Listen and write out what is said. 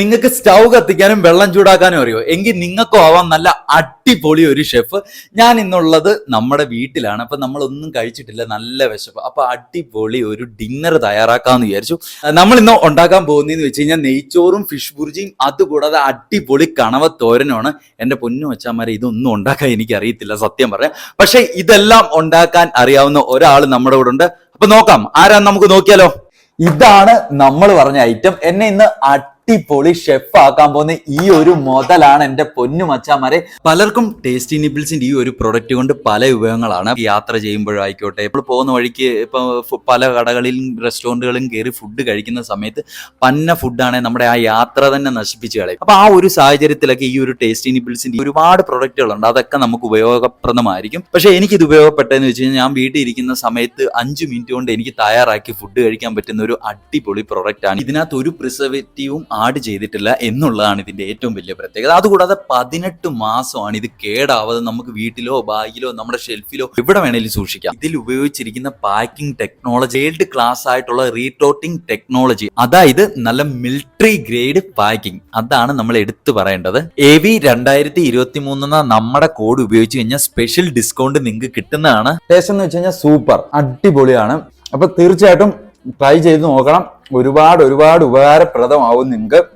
നിങ്ങൾക്ക് സ്റ്റൗ കത്തിക്കാനും വെള്ളം ചൂടാക്കാനും അറിയോ? എങ്കിൽ നിങ്ങൾക്കും ആവാം നല്ല അടിപൊളി ഒരു ഷെഫ് ഞാൻ ഇന്നുള്ളത് നമ്മുടെ വീട്ടിലാണ്. അപ്പൊ നമ്മളൊന്നും കഴിച്ചിട്ടില്ല നല്ല വിശപ്പ്. അപ്പൊ അടിപൊളി ഒരു ഡിന്നർ തയ്യാറാക്കാന്ന് വിചാരിച്ചു. നമ്മൾ ഇന്ന് ഉണ്ടാക്കാൻ പോകുന്നതെന്ന് വെച്ച് കഴിഞ്ഞാൽ നെയ്ച്ചോറും ഫിഷ് ബുർജിയും അതുകൂടാതെ അടിപൊളി കണവ തോരനുമാണ് എന്റെ പൊന്നു വച്ചാമാരെ ഇതൊന്നും ഉണ്ടാക്കാൻ എനിക്ക് അറിയത്തില്ല സത്യം പറയാം. പക്ഷേ ഇതെല്ലാം ഉണ്ടാക്കാൻ അറിയാവുന്ന ഒരാൾ നമ്മുടെ കൂടെ ഉണ്ട്. അപ്പൊ നോക്കാം ആരാ നമുക്ക് നോക്കിയാലോ? ഇതാണ് നമ്മൾ പറഞ്ഞ ഐറ്റം എന്നെ ഇന്ന് അടിപൊളി ഷെഫ് ആക്കാൻ പോകുന്ന ഈ ഒരു മുതലാണ് എന്റെ പൊന്നു മച്ചാമാരെ. പലർക്കും ടേസ്റ്റി നിബിൾസിന്റെ ഈ ഒരു പ്രൊഡക്റ്റ് കൊണ്ട് പല ഉപയോഗങ്ങളാണ് യാത്ര ചെയ്യുമ്പോഴായിക്കോട്ടെ. ഇപ്പോൾ പോകുന്ന വഴിക്ക് ഇപ്പൊ പല കടകളിലും റെസ്റ്റോറന്റുകളും കയറി ഫുഡ് കഴിക്കുന്ന സമയത്ത് പന്ന ഫുഡാണ് നമ്മുടെ ആ യാത്ര തന്നെ നശിപ്പിച്ച് കളയും. അപ്പൊ ആ ഒരു സാഹചര്യത്തിലൊക്കെ ഈ ഒരു ടേസ്റ്റി നിബിൾസിന്റെ ഒരുപാട് പ്രൊഡക്റ്റുകളുണ്ട് അതൊക്കെ നമുക്ക് ഉപയോഗപ്രദമായിരിക്കും. പക്ഷെ ഇത് ഉപയോഗപ്പെട്ടതെന്ന് വെച്ച് കഴിഞ്ഞാൽ ഞാൻ വീട്ടിൽ ഇരിക്കുന്ന സമയത്ത് അഞ്ച് മിനിറ്റ് കൊണ്ട് എനിക്ക് തയ്യാറാക്കി ഫുഡ് കഴിക്കാൻ പറ്റുന്ന ഒരു അടിപൊളി പ്രൊഡക്റ്റ് ആണ്. ഇതിനകത്ത് ഒരു പ്രിസർവേറ്റീവും ആഡ് ചെയ്തിട്ടില്ല എന്നുള്ളതാണ് ഇതിന്റെ ഏറ്റവും വലിയ പ്രത്യേകത. അതുകൂടാതെ പതിനെട്ട് മാസമാണ് ഇത് കേടാവാതെ നമുക്ക് വീട്ടിലോ ബാഗിലോ നമ്മുടെ ഷെൽഫിലോ എവിടെ വേണേലും സൂക്ഷിക്കാം. ഇതിൽ ഉപയോഗിച്ചിരിക്കുന്ന പാക്കിംഗ് ടെക്നോളജി വേൾഡ് ക്ലാസ് ആയിട്ടുള്ള റീടോട്ടിംഗ് ടെക്നോളജി അതായത് നല്ല മിലിറ്ററി ഗ്രേഡ് പാക്കിംഗ് അതാണ് നമ്മൾ എടുത്തു പറയേണ്ടത്. എ വി രണ്ടായിരത്തി ഇരുപത്തി നമ്മുടെ കോഡ് ഉപയോഗിച്ച് കഴിഞ്ഞാൽ സ്പെഷ്യൽ ഡിസ്കൗണ്ട് നിങ്ങൾക്ക് കിട്ടുന്നതാണ്. ടേസ്റ്റ് എന്ന് വെച്ച് കഴിഞ്ഞാൽ സൂപ്പർ അടിപൊളിയാണ്. അപ്പൊ തീർച്ചയായിട്ടും ട്രൈ ചെയ്ത് നോക്കണം. ഒരുപാട് ഒരുപാട് ഉപകാരപ്രദമാവും നിങ്ങൾക്ക്